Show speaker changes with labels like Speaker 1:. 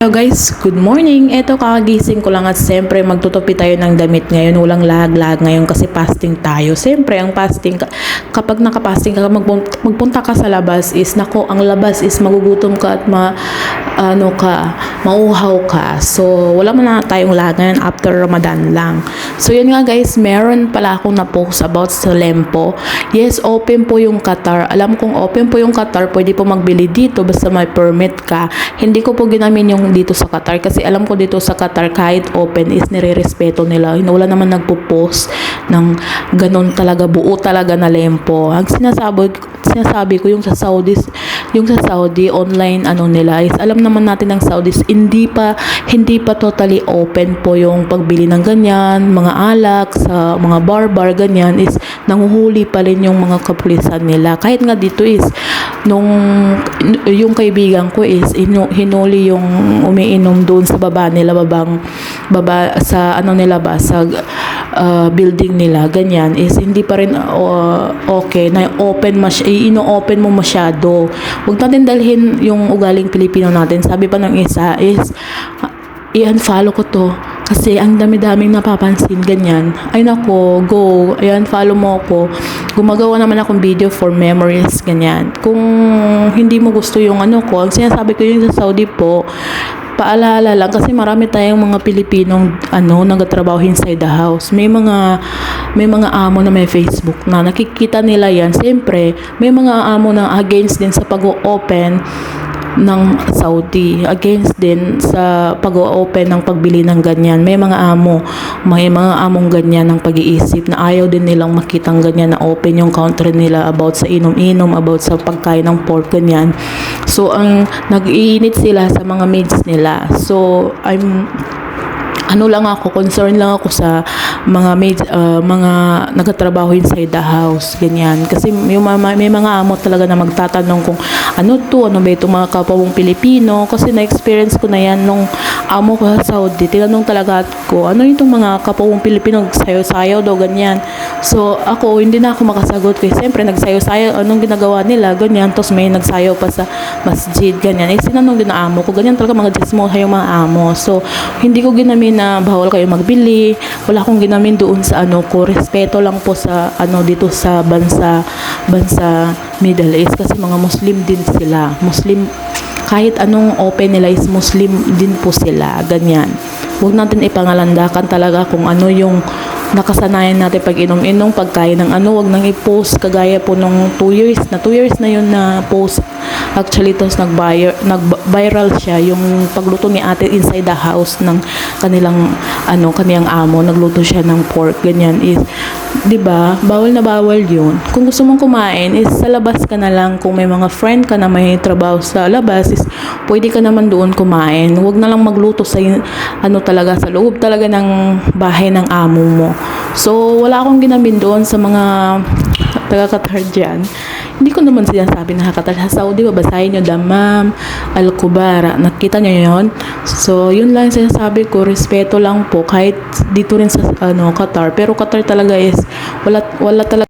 Speaker 1: Hello guys, good morning. Eto kakagising ko lang at siyempre magtutupi tayo ng damit ngayon. Walang lag-lag ngayon kasi fasting tayo. Siyempre ang fasting, ka- kapag nakapasting ka, magpun- magpunta ka sa labas is, nako, ang labas is magugutom ka at ma, ano ka, mauhaw ka. So, wala mo na tayong lag ngayon after Ramadan lang. So, yun nga guys, meron pala akong na-post about sa Lempo. Yes, open po yung Qatar. Alam kong open po yung Qatar, pwede po magbili dito basta may permit ka. Hindi ko po ginamin yung dito sa Qatar kasi alam ko dito sa Qatar kahit open is nire-respeto nila. Wala naman nagpo-post ng ganun talaga buo talaga na lempo. Ang sinasabi sinasabi ko yung sa Saudi yung sa Saudi online ano nila is alam naman natin ng Saudis hindi pa hindi pa totally open po yung pagbili ng ganyan, mga alak sa mga bar-bar ganyan is nanguhuli pa rin yung mga kapulisan nila. Kahit nga dito is nung yung kaibigan ko is inu, hinuli yung umiinom doon sa baba nila babang baba sa ano nila ba sa uh, building nila ganyan is hindi pa rin uh, okay na open mas ino-open mo masyado. Huwag natin dalhin yung ugaling Pilipino natin. Sabi pa ng isa is i-unfollow ko to kasi ang dami-daming napapansin ganyan. Ay nako go ayan follow mo ako. Gumagawa naman akong video for memories ganyan. Kung hindi mo gusto yung ano ko ang sinasabi ko yung sa Saudi po paalala lang kasi marami tayong mga Pilipinong ano nagtatrabaho inside the house. May mga may mga amo na may Facebook na nakikita nila yan. Siyempre may mga amo na against din sa pag-open ng Saudi against din sa pag-open ng pagbili ng ganyan. May mga amo, may mga among ganyan ng pag-iisip na ayaw din nilang makitang ganyan na open yung counter nila about sa inom-inom, about sa pagkain ng pork, ganyan. So, ang nag-iinit sila sa mga maids nila. So, I'm ano lang ako, concern lang ako sa mga maid, uh, mga nagtatrabaho inside the house, ganyan. Kasi may, may mga amo talaga na magtatanong kung ano to, ano ba itong mga kapwa mong Pilipino. Kasi na-experience ko na yan nung amo ko sa Saudi. Tinanong talaga ko, ano itong mga kapwa mong Pilipino, sayo-sayo daw, ganyan. So, ako, hindi na ako makasagot kasi siyempre, nagsayo-sayo, anong ginagawa nila, ganyan. Tapos may nagsayo pa sa masjid, ganyan. Eh, sinanong din amo ko, ganyan talaga mga dismo yung mga amo. So, hindi ko ginamin na bawal kayo magbili. Wala akong ginamin doon sa ano ko. Respeto lang po sa ano dito sa bansa bansa Middle East kasi mga Muslim din sila. Muslim kahit anong open nila is Muslim din po sila. Ganyan. Huwag natin ipangalandakan talaga kung ano yung nakasanayan natin pag inom-inom, pagkain ng ano, wag nang i-post kagaya po nung 2 years na 2 years na yun na post actually tos nag-viral, siya yung pagluto ni ate inside the house ng kanilang ano kaniyang amo nagluto siya ng pork ganyan is 'di ba bawal na bawal yun. Kung gusto mong kumain is sa labas ka na lang. Kung may mga friend ka na may trabaho sa labas is pwede ka naman doon kumain. Huwag na lang magluto sa ano talaga sa loob talaga ng bahay ng amo mo. So wala akong ginamin doon sa mga taga-Qatar dyan. Hindi ko naman sinasabi na Qatar sa Saudi, babasahin nyo Damam, Al-Kubara. Nakita nyo yun? So, yun lang sinasabi ko, respeto lang po kahit dito rin sa ano, Qatar. Pero Qatar talaga is, wala, wala talaga